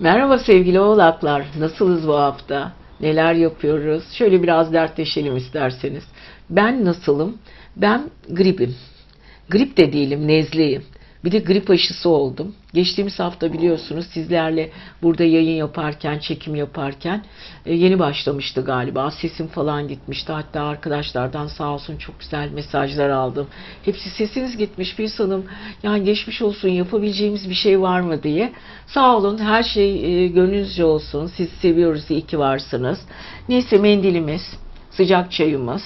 Merhaba sevgili oğlaklar. Nasılız bu hafta? Neler yapıyoruz? Şöyle biraz dertleşelim isterseniz. Ben nasılım? Ben gripim. Grip de değilim, nezleyim. Bir de grip aşısı oldum. Geçtiğimiz hafta biliyorsunuz sizlerle burada yayın yaparken, çekim yaparken e, yeni başlamıştı galiba. Sesim falan gitmişti. Hatta arkadaşlardan sağ olsun çok güzel mesajlar aldım. Hepsi sesiniz gitmiş Filiz Hanım. Yani geçmiş olsun yapabileceğimiz bir şey var mı diye. Sağ olun her şey e, gönlünüzce olsun. Sizi seviyoruz iyi ki varsınız. Neyse mendilimiz, sıcak çayımız,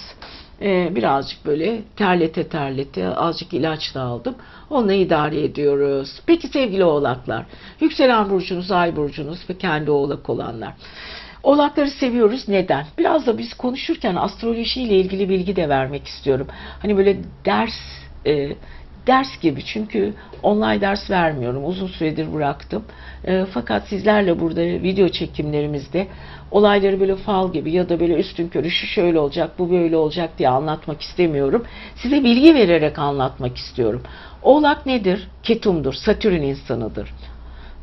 ee, birazcık böyle terlete terlete azıcık ilaç da aldım. Onunla idare ediyoruz. Peki sevgili oğlaklar, yükselen burcunuz, ay burcunuz ve kendi oğlak olanlar. Oğlakları seviyoruz. Neden? Biraz da biz konuşurken astrolojiyle ilgili bilgi de vermek istiyorum. Hani böyle ders e, ders gibi çünkü online ders vermiyorum. Uzun süredir bıraktım. E, fakat sizlerle burada video çekimlerimizde olayları böyle fal gibi ya da böyle üstün körü şu şöyle olacak, bu böyle olacak diye anlatmak istemiyorum. Size bilgi vererek anlatmak istiyorum. Oğlak nedir? Ketumdur, Satürn insanıdır.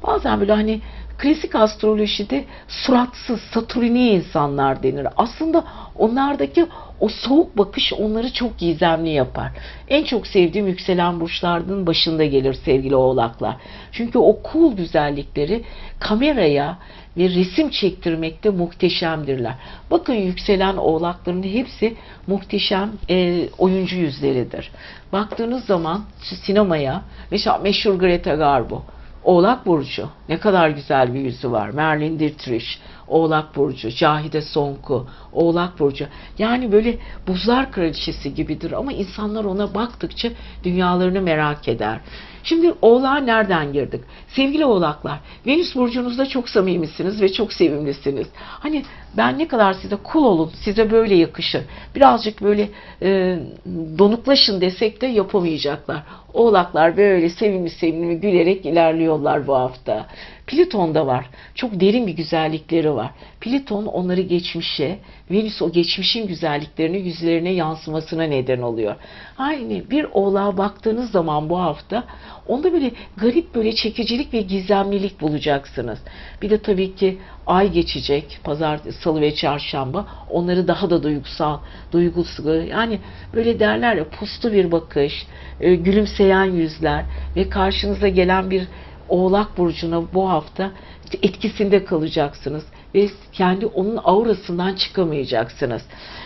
Bazen böyle hani klasik astrolojide suratsız, satürni insanlar denir. Aslında onlardaki o soğuk bakış onları çok gizemli yapar. En çok sevdiğim yükselen burçlarının başında gelir sevgili oğlaklar. Çünkü o cool güzellikleri kameraya ve resim çektirmekte muhteşemdirler. Bakın yükselen oğlakların hepsi muhteşem e, oyuncu yüzleridir. Baktığınız zaman sinemaya mesela meşhur Greta Garbo Oğlak Burcu. Ne kadar güzel bir yüzü var. Merlin Dietrich, Oğlak Burcu, Cahide Sonku, Oğlak Burcu. Yani böyle buzlar kraliçesi gibidir ama insanlar ona baktıkça dünyalarını merak eder. Şimdi oğlağa nereden girdik? Sevgili oğlaklar, Venüs burcunuzda çok samimisiniz ve çok sevimlisiniz. Hani ben ne kadar size kul olun, size böyle yakışır. Birazcık böyle e, donuklaşın desek de yapamayacaklar. Oğlaklar böyle sevimli sevimli gülerek ilerliyorlar bu hafta. Plüton da var. Çok derin bir güzellikleri var. Plüton onları geçmişe, Venüs o geçmişin güzelliklerini yüzlerine yansımasına neden oluyor. Aynı bir oğlağa baktığınız zaman bu hafta onda böyle garip böyle çekicilik ve gizemlilik bulacaksınız. Bir de tabii ki ay geçecek. Pazartesi, salı ve çarşamba. Onları daha da duygusal, duygusal yani böyle derler ya puslu bir bakış, e, gülümseyen yüzler ve karşınıza gelen bir Oğlak burcuna bu hafta etkisinde kalacaksınız ve kendi onun aurasından çıkamayacaksınız.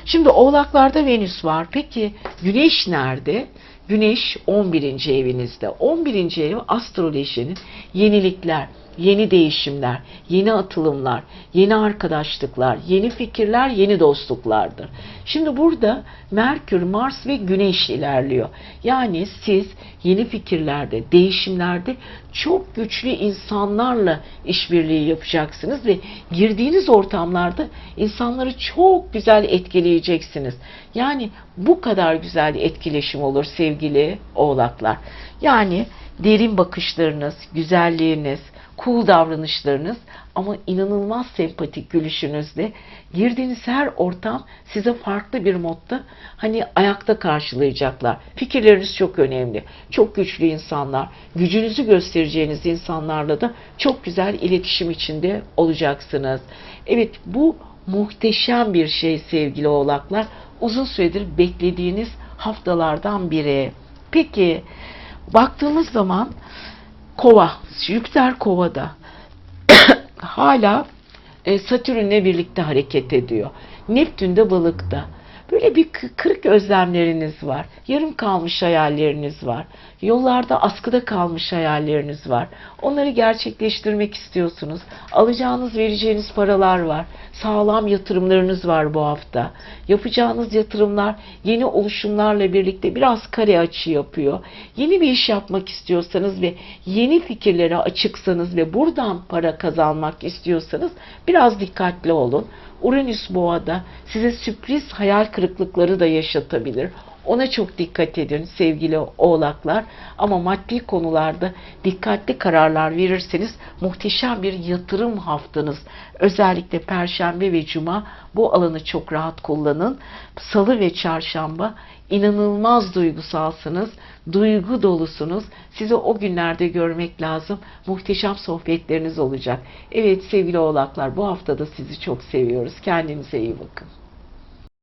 Şimdi Oğlaklarda Venüs var. Peki Güneş nerede? Güneş 11. evinizde. 11. ev astrolojinin yenilikler, yeni değişimler, yeni atılımlar, yeni arkadaşlıklar, yeni fikirler, yeni dostluklardır. Şimdi burada Merkür, Mars ve Güneş ilerliyor. Yani siz yeni fikirlerde, değişimlerde çok güçlü insanlarla işbirliği yapacaksınız ve girdiğiniz ortamlarda insanları çok güzel etkileyeceksiniz. Yani bu kadar güzel etkileşim olur sevgili oğlaklar. Yani derin bakışlarınız, güzelliğiniz, cool davranışlarınız ama inanılmaz sempatik gülüşünüzle girdiğiniz her ortam size farklı bir modda hani ayakta karşılayacaklar. Fikirleriniz çok önemli. Çok güçlü insanlar, gücünüzü göstereceğiniz insanlarla da çok güzel iletişim içinde olacaksınız. Evet bu muhteşem bir şey sevgili oğlaklar. Uzun süredir beklediğiniz haftalardan biri. Peki baktığımız zaman Kova, Jüpiter Kova'da hala e, Satürn'le birlikte hareket ediyor. Neptün de balıkta. Böyle bir kırık özlemleriniz var. Yarım kalmış hayalleriniz var. Yollarda askıda kalmış hayalleriniz var. Onları gerçekleştirmek istiyorsunuz. Alacağınız, vereceğiniz paralar var. Sağlam yatırımlarınız var bu hafta. Yapacağınız yatırımlar yeni oluşumlarla birlikte biraz kare açı yapıyor. Yeni bir iş yapmak istiyorsanız ve yeni fikirlere açıksanız ve buradan para kazanmak istiyorsanız biraz dikkatli olun. Uranüs boğada size sürpriz hayal kırıklıkları da yaşatabilir. Ona çok dikkat edin sevgili oğlaklar. Ama maddi konularda dikkatli kararlar verirseniz muhteşem bir yatırım haftanız. Özellikle Perşembe ve Cuma bu alanı çok rahat kullanın. Salı ve Çarşamba inanılmaz duygusalsınız, duygu dolusunuz. Sizi o günlerde görmek lazım. Muhteşem sohbetleriniz olacak. Evet sevgili oğlaklar bu hafta da sizi çok seviyoruz. Kendinize iyi bakın.